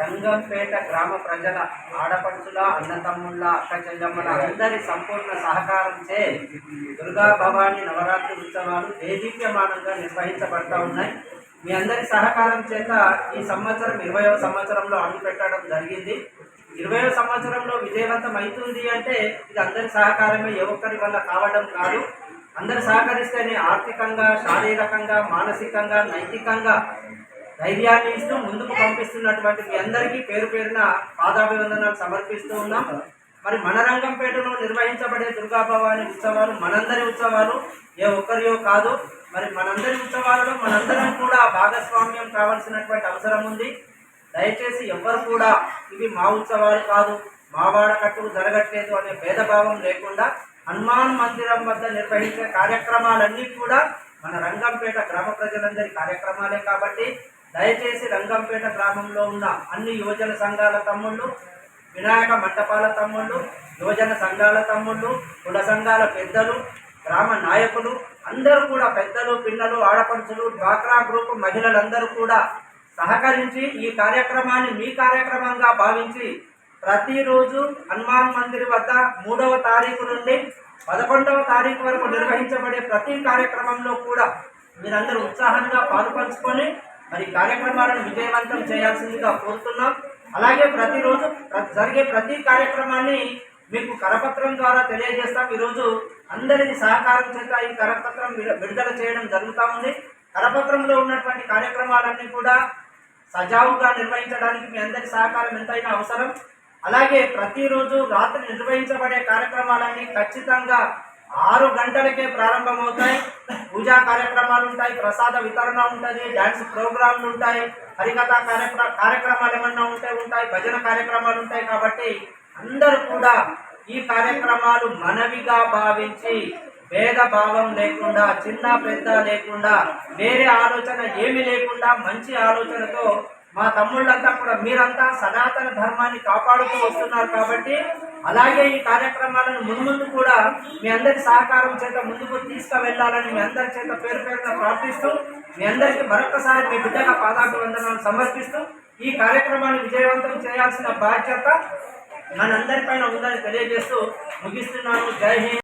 రంగంపేట గ్రామ ప్రజల ఆడపడుచుల అన్నతమ్ముళ్ళ అక్క చెల్లెమ్మల అందరి సంపూర్ణ సహకారంచే దుర్గా భవాని నవరాత్రి ఉత్సవాలు దేదీప్యమానంగా నిర్వహించబడతా ఉన్నాయి. మీ అందరి సహకారం చేత ఈ సంవత్సరం ఇరవయవ సంవత్సరంలో అడుగు పెట్టడం జరిగింది. ఇరవయవ సంవత్సరంలో విజయవంతం అవుతుంది అంటే ఇది అందరి సహకారమే ఏ ఒక్కరి వల్ల కావడం కాదు. అందరు సహకరిస్తేనే ఆర్థికంగా శారీరకంగా మానసికంగా నైతికంగా ధైర్యాన్ని ఇస్తూ ముందుకు పంపిస్తున్నటువంటి మీ అందరికీ పేరు పేరున పాదాభివందనాలు సమర్పిస్తూ ఉన్నాం. మరి మన రంగంపేటలో నిర్వహించబడే దుర్గాభవాని ఉత్సవాలు మనందరి ఉత్సవాలు ఏ ఒక్కరియో కాదు. మరి మనందరి ఉత్సవాలలో మనందరం కూడా భాగస్వామ్యం కావాల్సినటువంటి అవసరం ఉంది. దయచేసి ఎవ్వరు కూడా ఇవి మా ఉత్సవాలు కాదు మా వాడకట్టుకు జరగట్లేదు అనే భేదభావం లేకుండా హనుమాన్ మందిరం వద్ద నిర్వహించే కార్యక్రమాలన్నీ కూడా మన రంగంపేట గ్రామ ప్రజలందరి కార్యక్రమాలే కాబట్టి దయచేసి రంగంపేట గ్రామంలో ఉన్న అన్ని యువజన సంఘాల తమ్ముళ్ళు వినాయక మంటపాల తమ్ముళ్ళు యువజన సంఘాల తమ్ముళ్ళు కుల సంఘాల పెద్దలు గ్రామ నాయకులు అందరూ కూడా పెద్దలు పిల్లలు ఆడపడుచులు డ్వాక్రా గ్రూప్ మహిళలందరూ కూడా సహకరించి ఈ కార్యక్రమాన్ని మీ కార్యక్రమంగా భావించి ప్రతిరోజు హనుమాన్ మందిర్ వద్ద మూడవ తారీఖు నుండి పదకొండవ తారీఖు వరకు నిర్వహించబడే ప్రతి కార్యక్రమంలో కూడా మీరందరూ ఉత్సాహంగా పాల్పంచుకొని మరి కార్యక్రమాలను విజయవంతం చేయాల్సిందిగా కోరుతున్నాం. అలాగే ప్రతిరోజు జరిగే ప్రతి కార్యక్రమాన్ని మీకు కరపత్రం ద్వారా తెలియజేస్తాం. ఈరోజు అందరి సహకారం చేత ఈ కరపత్రం విడుదల చేయడం జరుగుతూ ఉంది. కరపత్రంలో ఉన్నటువంటి కార్యక్రమాలన్నీ కూడా సజావుగా నిర్వహించడానికి మీ అందరి సహకారం ఎంతైనా అవసరం. అలాగే ప్రతిరోజు రాత్రి నిర్వహించబడే కార్యక్రమాలన్నీ ఖచ్చితంగా ఆరు గంటలకే ప్రారంభమవుతాయి. పూజా కార్యక్రమాలు ఉంటాయి ప్రసాద వితరణ ఉంటుంది డ్యాన్స్ ప్రోగ్రాంలు ఉంటాయి హరికథ కార్యక్రమ కార్యక్రమాలు ఏమన్నా ఉంటే ఉంటాయి భజన కార్యక్రమాలు ఉంటాయి కాబట్టి అందరూ కూడా ఈ కార్యక్రమాలు మనవిగా భావించి భేదభావం లేకుండా చిన్న పెద్ద లేకుండా వేరే ఆలోచన ఏమీ లేకుండా మంచి ఆలోచనతో మా తమ్ముళ్ళంతా కూడా మీరంతా సనాతన ధర్మాన్ని కాపాడుతూ వస్తున్నారు కాబట్టి అలాగే ఈ కార్యక్రమాలను మున్ముందు కూడా మీ అందరి సహకారం చేత ముందుకు తీసుకువెళ్ళాలని మీ అందరి చేత పేరు పేరున ప్రార్థిస్తూ మీ అందరికీ మరొకసారి మీ బిడ్డగా పాదాభివందనాలు సమర్పిస్తూ ఈ కార్యక్రమాన్ని విజయవంతం చేయాల్సిన బాధ్యత మనందరిపైన ఉందని తెలియజేస్తూ ముగిస్తున్నాను. జై హింద్.